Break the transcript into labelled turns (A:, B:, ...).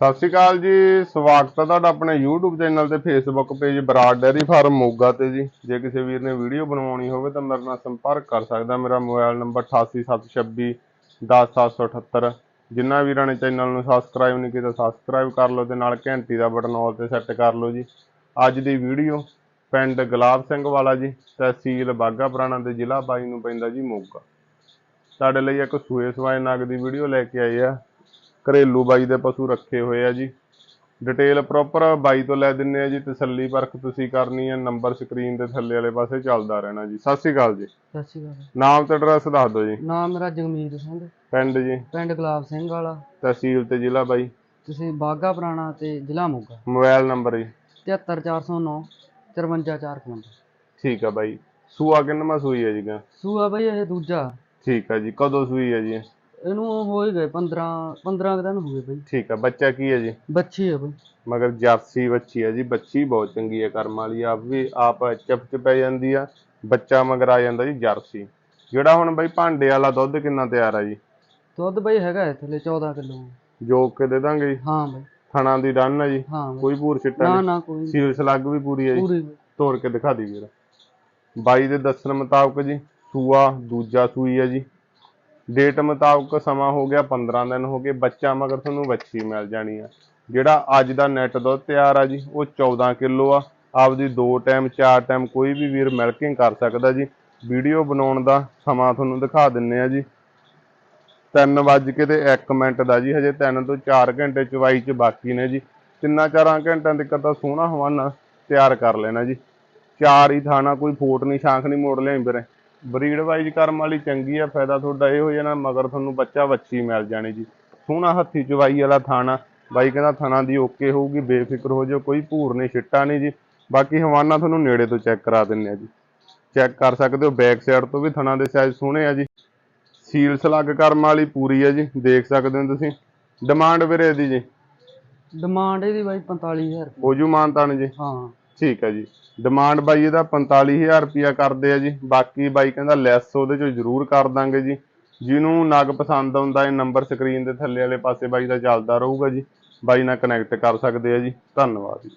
A: ਸਤਿ ਸ਼੍ਰੀ ਅਕਾਲ ਜੀ, ਸਵਾਗਤ ਹੈ ਤੁਹਾਡਾ ਆਪਣੇ YouTube ਚੈਨਲ ਤੇ Facebook page Brar dairy farm Moga ਤੇ ਜੀ। ਜੇ ਕਿਸੇ ਵੀਰ ਨੇ ਵੀਡੀਓ ਬਣਵਾਉਣੀ ਹੋਵੇ ਤਾਂ ਮੇਰੇ ਨਾਲ ਸੰਪਰਕ ਕਰ ਸਕਦਾ। ਮੇਰਾ ਮੋਬਾਈਲ ਨੰਬਰ 8876 10778 ਜਿਨ੍ਹਾਂ ਵੀਰਾਂ ਨੇ ਚੈਨਲ ਨੂੰ ਸਬਸਕ੍ਰਾਈਬ ਨਹੀਂ ਕੀਤਾ ਸਬਸਕ੍ਰਾਈਬ ਕਰ ਲਓ ਤੇ ਨਾਲ ਘੰਟੀ ਦਾ ਬਟਨ ਆਲ ਤੇ ਸੈੱਟ ਕਰ ਲਓ ਜੀ। ਅੱਜ ਦੀ ਵੀਡੀਓ ਪਿੰਡ ਗੁਲਾਬ ਸਿੰਘ ਵਾਲਾ ਜੀ, ਤਹਿਸੀਲ ਬਾਗਾ ਪੁਰਾਣਾ ਦੇ ਜ਼ਿਲ੍ਹਾ ਬਾਈ ਨੂੰ ਪੈਂਦਾ ਜੀ ਮੋਗਾ। ਸਾਡੇ ਲਈ ਇੱਕ ਸੂਏ ਸਵਾਏ ਨਗ ਦੀ ਵੀਡੀਓ ਲੈ ਕੇ ਆਏ ਆ। ਘਰੇਲੂ ਬਾਈ ਦੇ ਪਸ਼ੂ ਰੱਖੇ ਹੋਏ ਆ ਜੀ। ਡਿਟੇਲ ਪ੍ਰੋਪਰ ਬਾਈ ਤੋਂ ਲੈ ਦਿੰਨੇ ਆ ਜੀ ਤਸੱਲੀ ਪਰਖ ਤੁਸੀਂ ਕਰਨੀ ਹੈ ਨੰਬਰ ਸਕਰੀਨ ਦੇ ਥੱਲੇ ਵਾਲੇ ਪਾਸੇ ਚੱਲਦਾ ਰਹਿਣਾ ਜੀ। ਸਤਿ ਸ਼੍ਰੀ ਅਕਾਲ ਜੀ।
B: ਸਤਿ ਸ਼੍ਰੀ ਅਕਾਲ।
A: ਨਾਮ ਤੇ ਐਡਰੈਸ ਦੱਸ ਦਿਓ ਜੀ।
B: ਨਾਮ ਮੇਰਾ ਜਗਮੀਤ ਸਿੰਘ
A: ਪਿੰਡ ਜੀ।
B: ਪਿੰਡ ਗੁਲਾਬ ਸਿੰਘ ਵਾਲਾ।
A: ਤਹਿਸੀਲ ਤੇ ਜ਼ਿਲ੍ਹਾ ਬਾਈ।
B: ਤੁਸੀਂ ਬਾਗਾ ਪੁਰਾਣਾ ਤੇ ਜ਼ਿਲ੍ਹਾ ਮੋਗਾ।
A: ਮੋਬਾਈਲ ਨੰਬਰ ਜੀ।
B: 73409 54455
A: ਠੀਕ ਆ ਬਾਈ। ਸੂਆ ਕਿੰਨਵਾਂ ਸੂਈ ਹੈ ਜੀ ਗਾ?
B: ਸੂਆ ਬਈ ਇਹ ਦੂਜਾ।
A: ਠੀਕ ਆ ਜੀ। ਕਦੋਂ ਸੂਈ ਹੈ ਜੀ?
B: ਇਹਨੂੰ ਹੋ ਹੀ ਗਏ 15 15 ਕੁ ਦਿਨ ਹੋ ਗਏ ਬਈ।
A: ਠੀਕ ਆ ਬੱਚਾ ਕੀ ਹੈ ਜੀ?
B: ਬੱਚੀ ਹੈ ਬਈ।
A: ਮਗਰ ਜਰਸੀ ਬੱਚੀ ਹੈ ਜੀ ਬੱਚੀ ਬਹੁਤ ਚੰਗੀ ਹੈ ਕਰਮ ਵਾਲੀ ਆਪ ਵੀ ਆਪ ਚਪ ਚ ਪੈ ਜਾਂਦੀ ਆ ਬੱਚਾ ਮਗਰ ਆ ਜਾਂਦਾ ਜੀ ਜਰਸੀ ਜਿਹੜਾ ਹੁਣ ਬਈ ਭਾਂਡੇ ਵਾਲਾ ਦੁੱਧ ਕਿੰਨਾ ਤਿਆਰ ਆ ਜੀ?
B: ਦੁੱਧ ਬਈ ਹੈਗਾ ਹੈ ਥੱਲੇ 14 ਕਿਲੋ।
A: ਜੋਕ ਕੇ ਦੇ ਦਾਂਗੇ ਜੀ?
B: ਹਾਂ ਬਈ।
A: ਥਣਾ ਦੀ ਡੰਨ ਹੈ ਜੀ?
B: ਹਾਂ ਬਈ।
A: ਕੋਈ ਭੂਰ ਛਿੱਟਾ
B: ਨਾ
A: ਨਹੀਂ?
B: ਨਾ ਕੋਈ ਨੀ।
A: ਸੀਲ ਸਲੱਗ ਵੀ ਪੂਰੀ ਹੈ ਜੀ?
B: ਪੂਰੀ ਬਈ।
A: ਤੋੜ ਕੇ ਦਿਖਾ ਦੀ ਵੀਰ ਬਾਈ ਦੇ ਦੱਸਣ ਮੁਤਾਬਕ ਜੀ ਸੂਆ ਦੂਜਾ ਸੂਈ ਹੈ ਜੀ। ਡੇਟ ਮੁਤਾਬਕ ਸਮਾਂ ਹੋ ਗਿਆ 15 ਦਿਨ ਹੋ ਗਏ, ਬੱਚਾ ਮਗਰ ਤੁਹਾਨੂੰ ਵੱਛੀ ਮਿਲ ਜਾਣੀ ਆ। ਜਿਹੜਾ ਅੱਜ ਦਾ ਨੈਟ ਦੁੱਧ ਤਿਆਰ ਆ ਜੀ, ਉਹ 14 ਕਿਲੋ ਆ। ਆਪਦੀ ਦੋ ਟਾਈਮ ਚਾਰ ਟਾਈਮ ਕੋਈ ਵੀ ਵੀਰ ਮਿਲਕਿੰਗ ਕਰ ਸਕਦਾ ਜੀ। ਵੀਡੀਓ ਬਣਾਉਣ ਦਾ ਸਮਾਂ ਤੁਹਾਨੂੰ ਦਿਖਾ ਦਿੰਨੇ ਆ ਜੀ। 3 ਵੱਜ ਕੇ ਤੇ 1 ਮਿੰਟ ਦਾ ਜੀ, ਹਜੇ 3 ਤੋਂ 4 ਘੰਟੇ ਚਵਾਈ ਚ ਬਾਕੀ ਨੇ ਜੀ। ਤਿੰਨਾਂ ਚਾਰਾਂ ਘੰਟਿਆਂ ਤੱਕ ਤਾਂ ਸੋਹਣਾ ਹਵਾਨਾ ਤਿਆਰ ਕਰ ਲੈਣਾ ਜੀ। ਚਾਰ ਹੀ ਥਾਣਾ, ਕੋਈ ਫੋਟ ਨਹੀਂ ਸ਼ਾਂਖ ਨਹੀਂ ਮੋੜ ਲਿਆਈ ਵੀਰੇ। ਬਰੀਡ ਵਾਈਜ਼ ਕਰਮ ਵਾਲੀ ਚੰਗੀ ਆ ਫਾਇਦਾ ਤੁਹਾਡਾ ਇਹ ਹੋ ਜਾਣਾ ਮਗਰ ਤੁਹਾਨੂੰ ਬੱਚਾ ਵੱਛੀ ਮਿਲ ਜਾਣੀ ਜੀ। ਸੋਹਣਾ ਹੱਥੀ ਚਵਾਈ ਵਾਲਾ ਥਾਣਾ ਬਾਈ ਕਹਿੰਦਾ ਥਾਣਾ ਦੀ ਓਕੇ ਹੋਊਗੀ ਬੇਫਿਕਰ ਹੋ ਜਾਓ ਕੋਈ ਭੂਰ ਨਹੀਂ ਛਿੱਟਾ ਨਹੀਂ ਜੀ। ਬਾਕੀ ਹਵਾਨਾ ਤੁਹਾਨੂੰ ਨੇੜੇ ਤੋਂ ਚੈੱਕ ਕਰਾ ਦਿੰਨੇ ਆ ਜੀ। ਚੈੱਕ ਕਰ ਸਕਦੇ ਹੋ ਬੈਕ ਸਾਈਡ ਤੋਂ ਵੀ ਥਣਾ ਦੇ ਸਾਈਜ਼ ਸੋਹਣੇ ਆ ਜੀ। ਸੀਲ ਸਲੱਗ ਕਰਮ ਵਾਲੀ ਪੂਰੀ ਹੈ ਜੀ ਦੇਖ ਸਕਦੇ ਹੋ ਤੁਸੀਂ। ਡਿਮਾਂਡ ਵੀਰੇ ਇਹਦੀ ਜੀ।
B: ਡਿਮਾਂਡ ਇਹਦੀ ਬਾਈ 45000 ਰੁਪਏ
A: ਹੋ ਜੂ ਮਾਨਤਾਨ ਜੀ।
B: ਹਾਂ।
A: ਠੀਕ ਹੈ ਜੀ। ਡਿਮਾਂਡ ਬਾਈ ਇਹਦਾ 45000 ਰੁਪਿਆ ਕਰਦੇ ਆ ਜੀ। ਬਾਕੀ ਬਾਈ ਕਹਿੰਦਾ ਲੈਸ ਉਹਦੇ ਚੋਂ ਜ਼ਰੂਰ ਕਰ ਦਾਂਗੇ ਜੀ। ਜਿਹਨੂੰ ਨਗ ਪਸੰਦ ਆਉਂਦਾ, ਇਹ ਨੰਬਰ ਸਕਰੀਨ ਦੇ ਥੱਲੇ ਵਾਲੇ ਪਾਸੇ ਬਾਈ ਦਾ ਚੱਲਦਾ ਰਹੂਗਾ ਜੀ। ਬਾਈ ਨਾਲ ਕਨੈਕਟ ਕਰ ਸਕਦੇ ਆ ਜੀ। ਧੰਨਵਾਦ ਜੀ।